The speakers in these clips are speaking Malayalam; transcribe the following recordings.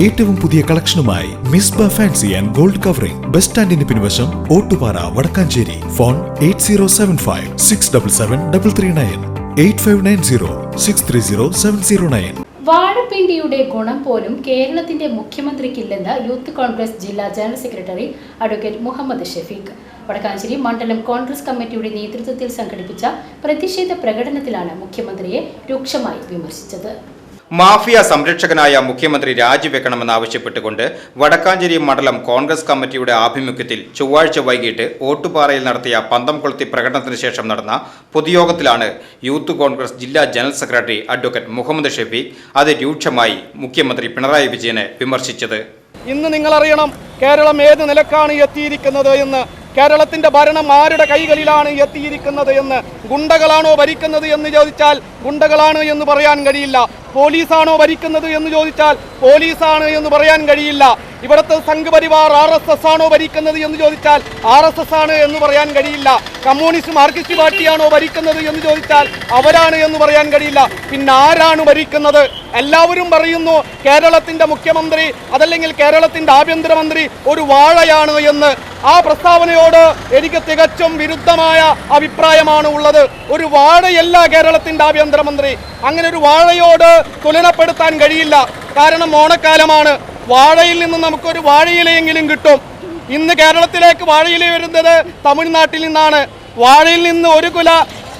ഏറ്റവും പുതിയ കളക്ഷനുമായി Misba fancy and gold covering. Bus സ്റ്റാൻഡിന് പിൻവശം Ottupara Vadakkanchery. Phone eight zero seven five six double seven double three nine. Eight five nine zero six three zero seven zero nine. വാഴപ്പിണ്ടിയുടെ ഗുണം പോലും കേരളത്തിന്റെ മുഖ്യമന്ത്രിക്കില്ലെന്ന് യൂത്ത് കോൺഗ്രസ് ജില്ലാ general secretary advocate Muhammad Shefeeq. Vadakkanchery മണ്ഡലം കോൺഗ്രസ് കമ്മിറ്റിയുടെ നേതൃത്വത്തിൽ സംഘടിപ്പിച്ച പ്രതിഷേധ പ്രകടനത്തിലാണ് മുഖ്യമന്ത്രിയെ രൂക്ഷമായി വിമർശിച്ചത്. മാഫിയ സംരക്ഷകനായ മുഖ്യമന്ത്രി രാജിവെക്കണമെന്നാവശ്യപ്പെട്ടുകൊണ്ട് വടക്കാഞ്ചേരി മണ്ഡലം കോൺഗ്രസ് കമ്മിറ്റിയുടെ ആഭിമുഖ്യത്തിൽ ചൊവ്വാഴ്ച വൈകിട്ട് ഓട്ടുപാറയിൽ നടത്തിയ പന്തം കൊളുത്തി പ്രകടനത്തിന് ശേഷം നടന്ന പൊതുയോഗത്തിലാണ് യൂത്ത് കോൺഗ്രസ് ജില്ലാ general secretary advocate Muhammad Shefeeq അത് രൂക്ഷമായി മുഖ്യമന്ത്രി പിണറായി വിജയനെ വിമർശിച്ചത്. ഇന്ന് നിങ്ങൾ അറിയണം കേരളം ഏത് നിലക്കാണ് എത്തിയിരിക്കുന്നത് എന്ന്. കേരളത്തിന്റെ ഭരണം ആരുടെ കൈകളിലാണ് എത്തിയിരിക്കുന്നത് എന്ന്. ഗുണ്ടകളാണോ ഭരിക്കുന്നത് എന്ന് ചോദിച്ചാൽ ഗുണ്ടകളാണ് എന്ന് പറയാൻ കഴിയില്ല. പോലീസാണോ ഭരിക്കുന്നത് എന്ന് ചോദിച്ചാൽ പോലീസാണ് എന്ന് പറയാൻ കഴിയില്ല. ഇവിടുത്തെ സംഘപരിവാർ ആർ എസ് എസ് ആണോ ഭരിക്കുന്നത് എന്ന് ചോദിച്ചാൽ ആർ എസ് എസ് ആണ് എന്ന് പറയാൻ കഴിയില്ല. കമ്മ്യൂണിസ്റ്റ് മാർക്സിസ്റ്റ് പാർട്ടിയാണോ ഭരിക്കുന്നത് എന്ന് ചോദിച്ചാൽ അവരാണ് എന്ന് പറയാൻ കഴിയില്ല. പിന്നെ ആരാണ് ഭരിക്കുന്നത്? എല്ലാവരും പറയുന്നു കേരളത്തിന്റെ മുഖ്യമന്ത്രി അതല്ലെങ്കിൽ കേരളത്തിന്റെ ആഭ്യന്തരമന്ത്രി ഒരു വാഴയാണ് എന്ന്. ആ പ്രസ്താവനയോട് എനിക്ക് തികച്ചും വിരുദ്ധമായ അഭിപ്രായമാണ് ഉള്ളത്. ഒരു വാഴയല്ല കേരളത്തിന്റെ ആഭ്യന്തരമന്ത്രി. അങ്ങനെ ഒരു വാഴയോട് തുലനപ്പെടുത്താൻ കഴിയില്ല. കാരണം ഓണക്കാലമാണ്. വാഴയിൽ നിന്ന് നമുക്കൊരു വാഴയിലയെങ്കിലും കിട്ടും. ഇന്ന് കേരളത്തിലേക്ക് വാഴയില വരുന്നത് തമിഴ്നാട്ടിൽ നിന്നാണ്. വാഴയിൽ നിന്ന് ഒരു കുല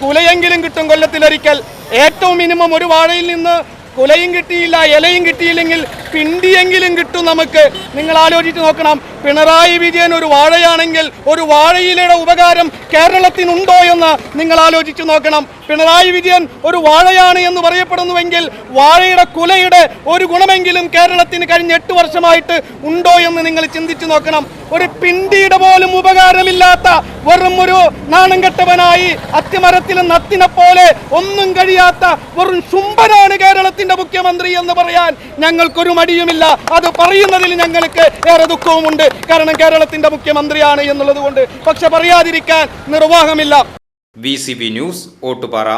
കുലയെങ്കിലും കിട്ടും കൊല്ലത്തിലൊരിക്കൽ. ഏറ്റവും മിനിമം ഒരു വാഴയിൽ നിന്ന് കുലയും കിട്ടിയില്ല ഇലയും കിട്ടിയില്ലെങ്കിൽ പിണ്ടിയെങ്കിലും കിട്ടും നമുക്ക്. നിങ്ങൾ ആലോചിച്ച് നോക്കണം പിണറായി വിജയൻ ഒരു വാഴയാണെങ്കിൽ ഒരു വാഴയിലയുടെ ഉപകാരം കേരളത്തിനുണ്ടോ എന്ന് നിങ്ങൾ ആലോചിച്ച് നോക്കണം. പിണറായി വിജയൻ ഒരു വാഴയാണ് എന്ന് പറയപ്പെടുന്നുവെങ്കിൽ വാഴയുടെ കുലയുടെ ഒരു ഗുണമെങ്കിലും കേരളത്തിന് കഴിഞ്ഞ എട്ട് വർഷമായിട്ട് ഉണ്ടോ എന്ന് നിങ്ങൾ ചിന്തിച്ചു നോക്കണം. ഒരു പിണ്ടിയുടെ പോലും ഉപകാരമില്ലാത്ത വെറും ഒരു നാണം കെട്ടവനായി അത്തിമരത്തിൽ നത്തിനെ പോലെ ഒന്നും കഴിയാത്ത വെറും ശുംഭനാണ് കേരളത്തിന്റെ മുഖ്യമന്ത്രി എന്ന് പറയാൻ ഞങ്ങൾക്കൊരു മടിയുമില്ല. അത് പറയുന്നതിൽ ഞങ്ങൾക്ക് ഏറെ ദുഃഖവുമുണ്ട്. കാരണം കേരളത്തിന്റെ മുഖ്യമന്ത്രിയാണ് എന്നുള്ളത് കൊണ്ട്. പക്ഷെ പറയാതിരിക്കാൻ നിർവാഹമില്ല. V news Ottupara.